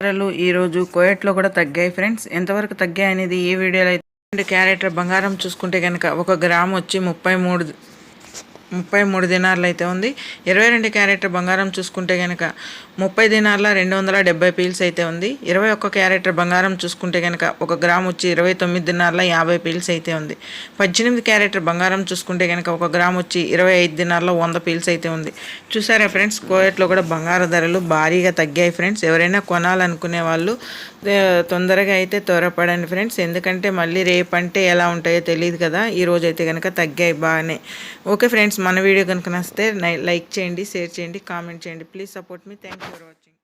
ధరలు ఈరోజు కోయట్లో కూడా తగ్గాయి ఫ్రెండ్స్. ఎంతవరకు తగ్గాయి అనేది ఈ వీడియోలో అయితే క్యారెట్ బంగారం చూసుకుంటే కనుక ఒక గ్రామ్ వచ్చి ముప్పై మూడు ముప్పై మూడు దినార్లు అయితే ఉంది. ఇరవై రెండు క్యారెట్ బంగారం చూసుకుంటే కనుక ముప్పై దినార్ల రెండు వందల డెబ్బై పీల్స్ అయితే ఉంది. ఇరవై ఒక్క క్యారెట్ బంగారం చూసుకుంటే కనుక ఒక గ్రామ్ వచ్చి ఇరవై తొమ్మిది దినార్ల యాభై పీల్స్ అయితే ఉంది. పద్దెనిమిది క్యారెట్ బంగారం చూసుకుంటే కనుక ఒక గ్రామ్ వచ్చి ఇరవై ఐదు దినార్ల వంద పీల్స్ అయితే ఉంది. చూసారా ఫ్రెండ్స్ కోయట్లో కూడా బంగారు ధరలు భారీగా తగ్గాయి ఫ్రెండ్స్. ఎవరైనా కొనాలనుకునే వాళ్ళు తొందరగా అయితే త్వరపడండి ఫ్రెండ్స్. ఎందుకంటే మళ్ళీ రేపు అంటే ఎలా ఉంటాయో తెలియదు కదా. ఈరోజు అయితే కనుక తగ్గాయి బాగానే. ఓకే ఫ్రెండ్స్ మన వీడియో కనుక నచ్చితే లైక్ చేయండి షేర్ చేయండి కామెంట్ చేయండి. ప్లీజ్ సపోర్ట్ మీ థ్యాంక్ యూ ఫర్ వాచింగ్